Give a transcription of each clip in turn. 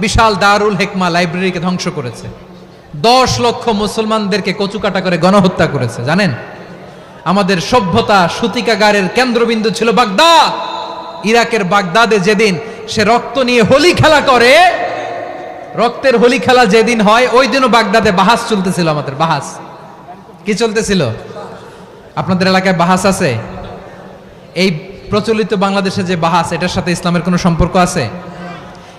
বিশাল দারুল হেকমা লাইব্রেরিকে ধ্বংস করেছে। দশ লক্ষ মুসলমানদেরকে কচুকাটা করে গণহত্যা করেছে, জানেন? আমাদের সভ্যতা সূতিকাগারের কেন্দ্রবিন্দু ছিল বাগদাদ। ইরাকের বাগদাদে যেদিন সে রক্ত নিয়ে হোলি খেলা করে, রক্তের হোলি খেলা যেদিন হয়, ওই দিনও বাগদাদে বাহাস চলতেছিল আমাদের, বাহাস। কি চলতেছিল? আপনাদের এলাকায় বাহাস আছে? এই প্রচলিত বাংলাদেশে যে বাহাস, এটার সাথে ইসলামের কোনো সম্পর্ক আছে?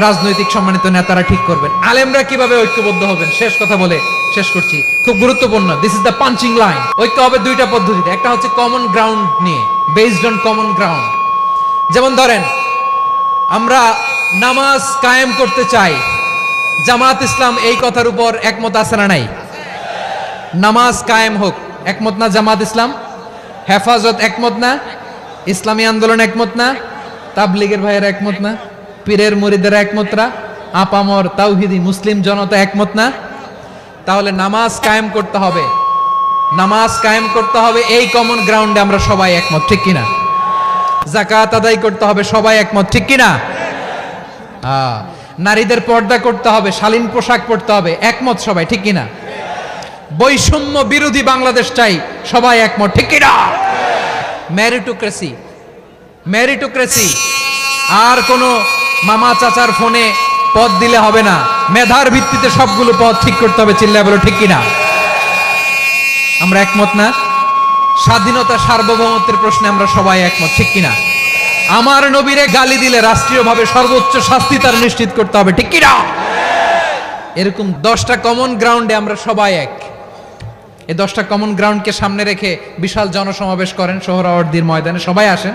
রাজনৈতিক সম্মানিত নেতারা ঠিক করবেন। আলেমরা কীভাবে ঐক্যবদ্ধ হবেন? শেষ কথা বলে শেষ করছি। খুব গুরুত্বপূর্ণ this is the punching line ঐক্য হবে দুইটা পদ্ধতিতে। একটা হচ্ছে কমন গ্রাউন্ড নিয়ে বেসড অন কমন গ্রাউন্ড যেমন ধরেন, আমরা নামাজ কায়েম করতে চাই। জামাত ইসলাম এই কথার উপর একমত আছে না নাই? নামাজ কায়েম হোক। একমত না জামাত ইসলাম? হেফাজত একমত না? ইসলামী আন্দোলন একমত না? তাবলিগের ভাইয়ের একমত না? পীরের মুরিদের একমত না? আপামর তাওহিদি মুসলিম জনতা একমত না? তাহলে নামাজ কায়েম করতে হবে। নামাজ কায়েম করতে হবে, এই কমন গ্রাউন্ডে আমরা সবাই একমত, ঠিক কিনা? জাকাত আদায় করতে হবে, সবাই একমত, ঠিক কিনা? নারীদের পর্দা করতে হবে, শালীন পোশাক পরতে হবে, একমত সবাই, ঠিক কিনা? বৈষম্য বিরোধী বাংলাদেশ চাই, সবাই একমত, ঠিক কিনা? ম্যারিটোক্রেসি ম্যারিটোক্রেসি আর কোনো মামা চাচার ফোনে পদ দিলে হবে না। মেধার ভিত্তিতে সবগুলো পদ ঠিক করতে হবে চিল্লা বলো, ঠিক কিনা? আমরা একমত না? স্বাধীনতা সার্বভৌমত্বের প্রশ্নে আমরা সবাই একমত, ঠিক কিনা? আমার নবীরে গালি দিলে রাষ্ট্রীয়ভাবে সর্বোচ্চ শাস্তি তার নিশ্চিত করতে হবে, ঠিক কিনা? এরকম দশটা কমন গ্রাউন্ডে আমরা সবাই এক। এই দশটা কমন গ্রাউন্ডকে সামনে রেখে বিশাল জনসমাবেশ করেন, সোহরাওয়ার্দির ময়দানে সবাই আসেন।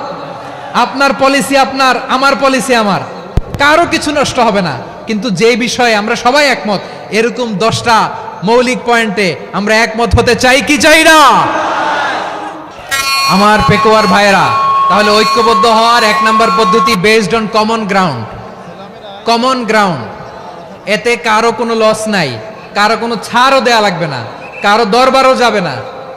আপনার পলিসি আপনার, আমার পলিসি আমার। কারও কিছু নষ্ট হবে না। কিন্তু যে বিষয়ে আমরা সবাই একমত, এরকম দশটা মৌলিক পয়েন্টে আমরা একমত হতে চাই কি চাই না? আমার পেকোয়ার ভাইয়েরা, তাহলে ঐক্যবদ্ধ হওয়ার এক নম্বর পদ্ধতি based on common ground common ground এতে কারও কোনো লস নাই। কারও কোনো ছাড়ও দেয়া লাগবে না। কারও দরবারও যাবে না।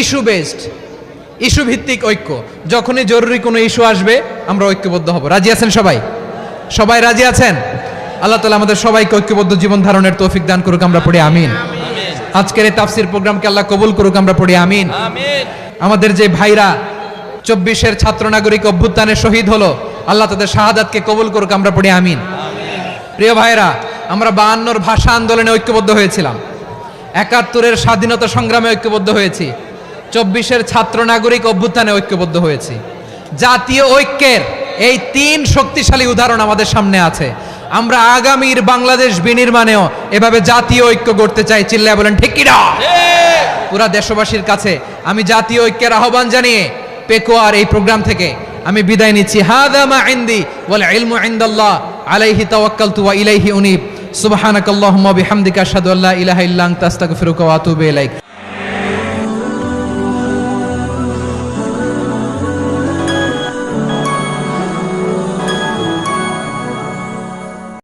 issue based issue ভিত্তিক ঐক্য। যখনই জরুরি কোনো ইস্যু আসবে আমরা ঐক্যবদ্ধ হব। রাজি আছেন সবাই? সবাই রাজি আছেন? আল্লাহ তালা আমাদের সবাইকে ঐক্যবদ্ধ জীবন ধারণের তৌফিক দান করুক আমরা পড়ি আমিন। আজকের এই তাফসির প্রোগ্রামকে আল্লাহ কবুল করুক আমরা পড়ি আমিন। আমাদের যে ভাইরা চব্বিশের ছাত্র নাগরিক অভ্যুত্থানে শহীদ হলো আল্লাহ তাদের শাহাদাতকে কবুল করুক আমরা পড়ি আমিন। প্রিয় ভাইরা আমরা বায়ান্নর ভাষা আন্দোলনে ঐক্যবদ্ধ হয়েছিলাম। একাত্তরের স্বাধীনতা সংগ্রামে ঐক্যবদ্ধ হয়েছি। চব্বিশের ছাত্র নাগরিক অভ্যুত্থানে ঐক্যবদ্ধ হয়েছি। জাতীয় ঐক্যের এই তিন শক্তিশালী উদাহরণ আমাদের সামনে আছে। আমরা আগামীর বাংলাদেশ বিনির্মাণেও এভাবে জাতীয় ঐক্য গড়তে চাই, চিল্লায় বলেন, ঠিক কিনা? পুরা দেশবাসীর কাছে আমি জাতীয় ঐক্যের আহ্বান জানিয়ে পেকোয়ার এই প্রোগ্রাম থেকে আমি বিদায় নিচ্ছি। হাদা মা ইনদি ওয়াল ইলমু ইনদাল্লাহ আলাইহি তাওয়াক্কালতু ওয়া ইলাইহি উনিব। সুবহানাকাল্লাহুম্মা বিহামদিকা আশহাদু আল্লা ইলাহা ইল্লা আনতা, আস্তাগফিরুকা ওয়া আতুবু ইলাইক।